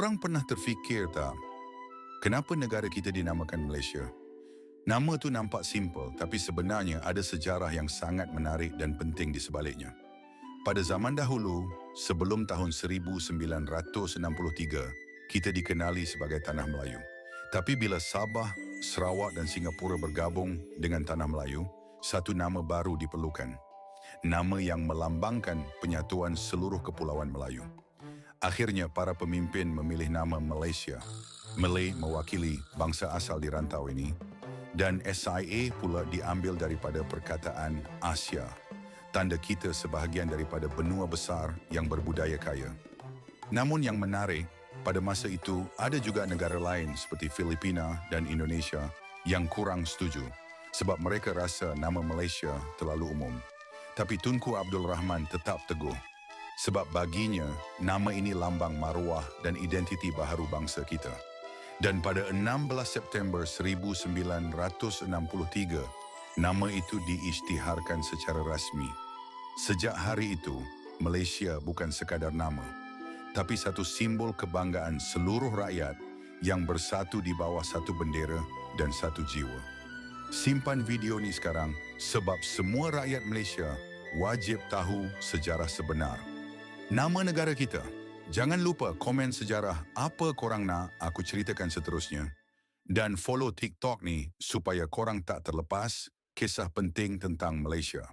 Korang pernah terfikir tak, kenapa negara kita dinamakan Malaysia? Nama tu nampak simple tapi sebenarnya ada sejarah yang sangat menarik dan penting di sebaliknya. Pada zaman dahulu, sebelum tahun 1963, kita dikenali sebagai Tanah Melayu. Tapi bila Sabah, Sarawak dan Singapura bergabung dengan Tanah Melayu, satu nama baru diperlukan. Nama yang melambangkan penyatuan seluruh kepulauan Melayu. Akhirnya para pemimpin memilih nama Malaysia. Malay mewakili bangsa asal di rantau ini dan SIA pula diambil daripada perkataan Asia. Tanda kita sebahagian daripada benua besar yang berbudaya kaya. Namun yang menarik, pada masa itu ada juga negara lain seperti Filipina dan Indonesia yang kurang setuju sebab mereka rasa nama Malaysia terlalu umum. Tapi Tunku Abdul Rahman tetap teguh sebab baginya nama ini lambang maruah dan identiti baharu bangsa kita. Dan pada 16 September 1963, nama itu diisytiharkan secara rasmi. Sejak hari itu, Malaysia bukan sekadar nama, tapi satu simbol kebanggaan seluruh rakyat yang bersatu di bawah satu bendera dan satu jiwa. Simpan video ni sekarang sebab semua rakyat Malaysia wajib tahu sejarah sebenar. Nama negara kita. Jangan lupa komen sejarah apa korang nak aku ceritakan seterusnya. Dan follow TikTok ni supaya korang tak terlepas kisah penting tentang Malaysia.